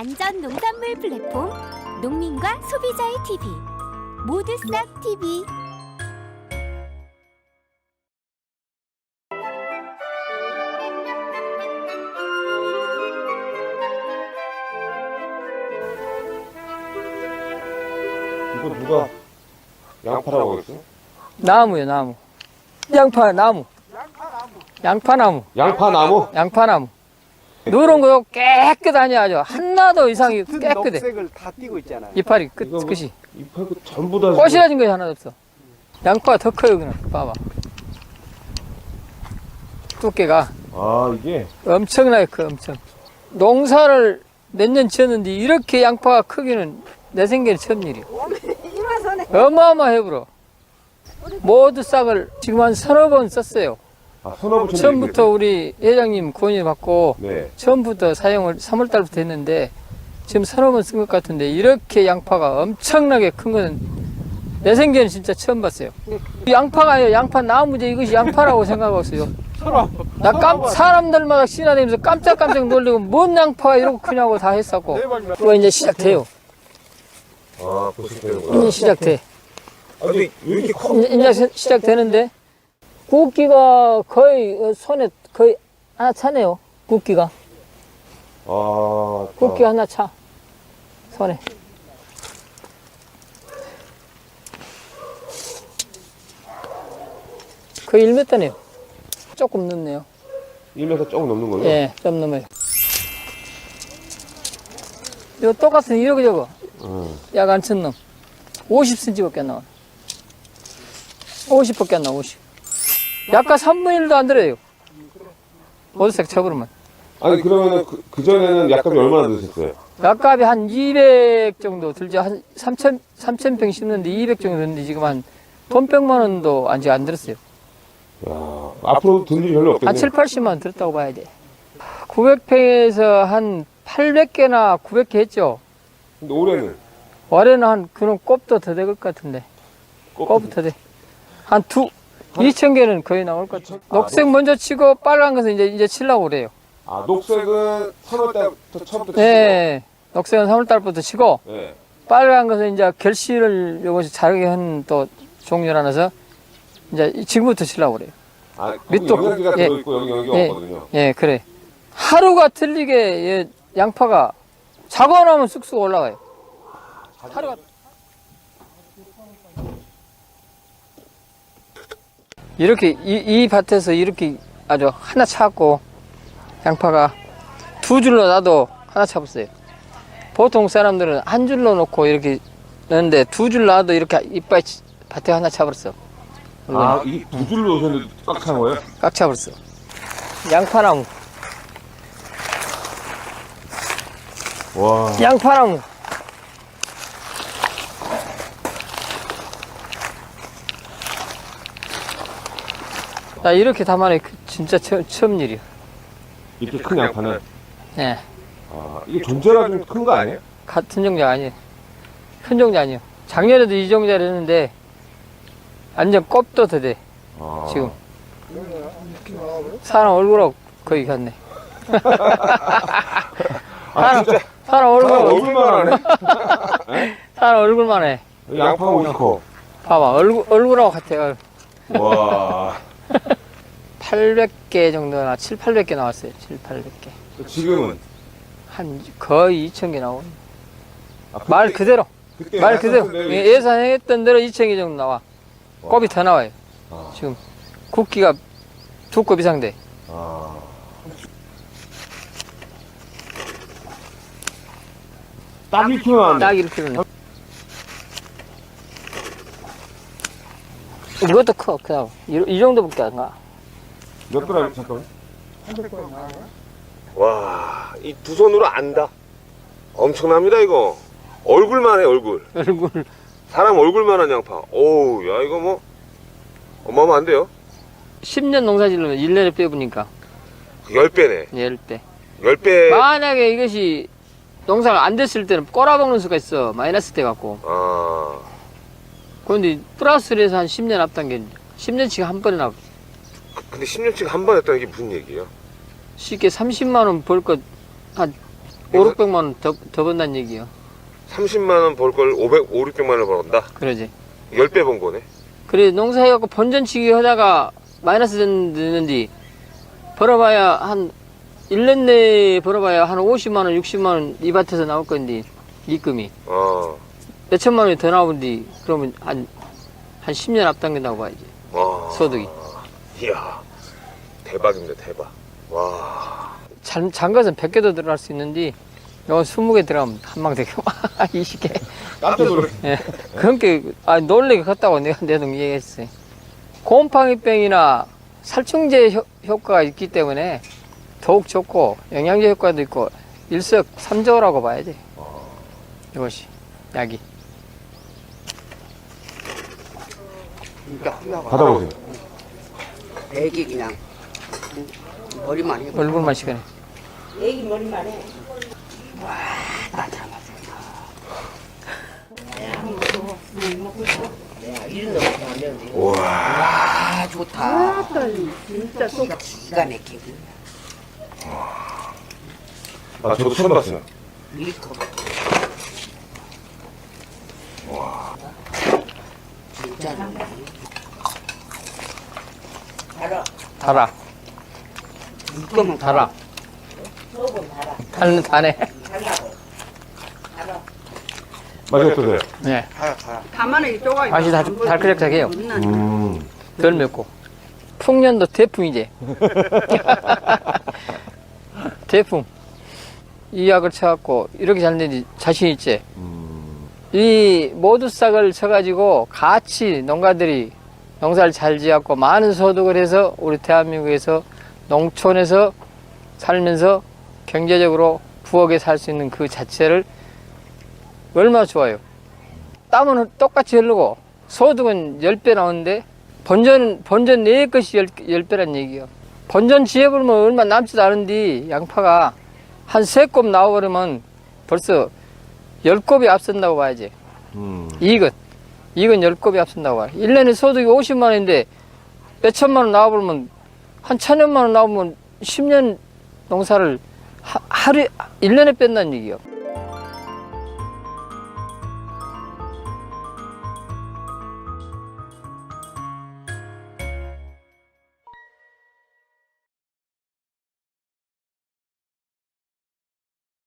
안전 농산물 플랫폼 농민과 소비자의 TV 모두 싹 TV 이거 누가 양파라고 했어? 나무요, 나무. 양파, 나무. 양파나무, 양파나무? 양파나무. 누런 거 깨끗하니 아주 하나도 이상이 깨끗해. 녹색을 다 띄고 있잖아요. 이파리 끝, 이거 뭐- 끝이. 이파고 전부 다 꼬시라진 것이 하나도 없어. 양파가 더 커요, 그냥. 봐봐. 두께가 아 이게 엄청나게 커, 엄청. 농사를 몇 년 지었는데 이렇게 양파가 크기는 내 생전에 처음 일이야. 어마어마해, 불어. 모두 싹을 지금 한 서너 번 썼어요. 아 선어부 처음부터 우리 회장님 권유 받고 네. 처음부터 사용을 3월 달부터 했는데 지금 서너 번 쓴 것 같은데 이렇게 양파가 엄청나게 큰 거는 내 생전에 진짜 처음 봤어요. 이 양파가 아니라 양파 나무제 이것이 양파라고 생각하고 있어요. 나 깜, 사람들마다 신화되면서 깜짝깜짝 놀리고 뭔 양파가 이렇게 크냐고 다 했었고 이거 이제 시작돼요. 아 보시면 되는구나. 이제 시작돼. 아 근데 왜 이렇게 커? 이제, 이제 시- 시작되는데 굵기가 거의 어, 손에 거의 하나 차네요. 굵기가. 아 굵기 하나 차. 손에. 거의 1m네요. 조금 넘네요. 1m 조금 넘는 거요? 예, 좀 넘어요. 이거 똑같은 이렇게 저거. 응. 약안친 놈. 50cm밖에 안 나와. 50밖에 안 나와, 50. 약간 3분의 1도 안 들어요. 보드색 쳐버리면. 아니 그러면은 그, 그 전에는 약값이 얼마나 드셨어요? 약값이 한 200 정도 들죠. 한 3천, 3,000평 심는데 200 정도 들는데 지금 한돈 100만 원도 아직 안 들었어요. 야 앞으로 든 일이 별로 한 없겠네. 7, 80만 원 들었다고 봐야 돼. 900평에서 한 800개나 900개 했죠. 근데 올해는 올해는 한 그런 꼽도 더 될 것 같은데. 꼽도 더 돼. 한 두, 2천 개는 거의 나올 것 같아. 녹색 먼저 치고 빨간 것은 이제, 이제 치려고 그래요. 아 녹색은 3월 달부터 처음부터 예. 녹색은 3월 달부터 치고 치고. 네. 빨간 것은 이제 결실을 요것이 자르게 한또 종류라서 이제 지금부터 치려고 그래요. 아 밑도- 거기 여기가 예. 들어있고 여기 여기가 예. 없거든요. 예, 그래. 하루가 틀리게 예, 양파가 자고 나면 쑥쑥 올라가요. 하루가 이렇게 이, 이 밭에서 이렇게 아주 하나 찾고 양파가 두 줄로 놔도 하나 잡았어요. 보통 사람들은 한 줄로 놓고 이렇게 넣는데 두줄 놔도 이렇게 이빨 밭에 하나 차버렸어. 아 이 두 줄로 오셨는데 꽉찬 거예요? 꽉 차버렸어. 양파나무. 와. 양파나무. 나 이렇게 담아내 그 진짜 처음, 처음 일이야. 이렇게 큰 양파는 예. 아 이게 존재가 좀 큰 거 아니에요? 같은 종자 아니에요. 큰 종자 아니에요. 작년에도 이 종자를 했는데 완전 껍도 더 돼. 아. 지금. 사람 얼굴하고 거의 같네. 아 진짜 사람 아, 얼굴, 얼굴만 하네. 사람 얼굴만 해. 양파가 50호. 봐봐, 얼굴, 얼굴하고 같아요. 와. 800개 정도나 7, 800개 나왔어요. 7, 800개. 지금은 한 거의 2,000개 나오네. 아, 그때- 말 그대로. 그때 말 그대로. 예, 대로 예상했던 대로 2,000개 정도 나와. 와. 곱이 더 나와요. 아. 지금 굵기가 두 곱 이상 돼. 아. 딱 1kg 나왔네. 딱 이렇게는. 이것도 커, 그냥. 이, 이 정도밖에 안 가. 몇 그램 잠깐만. 와, 이 두 손으로 안다. 엄청납니다 이거. 얼굴만 해 얼굴. 얼굴. 사람 얼굴만 한 양파. 오우, 야 이거 뭐 어마어마한데요? 10년 농사 지르면 1년에 빼보니까. 10배네. 10배. 10배. 만약에 이것이 농사가 안 됐을 때는 꼬라박는 수가 있어. 마이너스 돼 갖고. 아. 그런데 플러스를 해서 한 10년 앞당겨. 10년치가 한 번에 나고. 근데 10년치가 한번 했다는 게 무슨 얘기예요? 쉽게 30만 원 벌 것 한 5, 600만 원 더, 더 번다는 얘기요. 30만 원 벌 걸 500, 5, 600만 원을 벌었다. 그러지. 10배 번 거네. 그래 농사해갖고 본전치기 하다가 마이너스 됐는데 벌어봐야 한 1년 내에 벌어봐야 한 50만 원, 60만 원 이 밭에서 나올 건데 입금이 어. 몇 천만 원이 더 나오는데 그러면 한, 한 10년 앞당긴다고 봐야지 와. 소득이. 이야. 대박입니다, 대박. 와. 장, 장것은 100개도 들어갈 수 있는데 이거 20개 들어가면 한방 되고 20개 깜짝 놀래. 예. 그렇게 아 놀래게 컸다고 내가 내도 얘기했어요. 곰팡이병이나 살충제 효, 효과가 있기 때문에 더욱 좋고 영양제 효과도 있고 일석삼조라고 봐야지. 이것이 약이. 받아보세요. 애기 그냥 머리만 해. 얼굴만 시간에. 애기 머리만 해. 와, 나 잡았어. 우와. 아, 좋다. 진짜 속 기가 막히고. 아, 저도 처음 봤어요. 밀 크. 진짜 달아. 달아. 물거만 달아. 달는 다네. 맛이 어떠세요? 네. 가만히 쪼가. 맛이 다 달크락하게요. 음. 덜 맵고. 풍년도 대풍이지. 대풍. 이 약을 쳐갖고 이렇게 잘 되지 자신 있지. 이 모두 싹을 쳐가지고 같이 농가들이 농사를 잘 지었고 많은 소득을 해서 우리 대한민국에서 농촌에서 살면서 경제적으로 부엌에 살 수 있는 그 자체를 얼마나 좋아요. 땀은 똑같이 흐르고 소득은 10배 나오는데 본전, 본전 내 것이 10, 배란 얘기요. 본전 지해버리면 얼마 남지도 않은데 양파가 한세곱 나와버리면 벌써 10곱이 앞선다고 봐야지. 음. 이익은. 이익은 10곱이 앞선다고 봐요. 1년에 소득이 50만 원인데 몇 천만 원 나와버리면 한 천여만 원 나오면 10년 농사를 하, 하루에, 1년에 뺀다는 얘기요.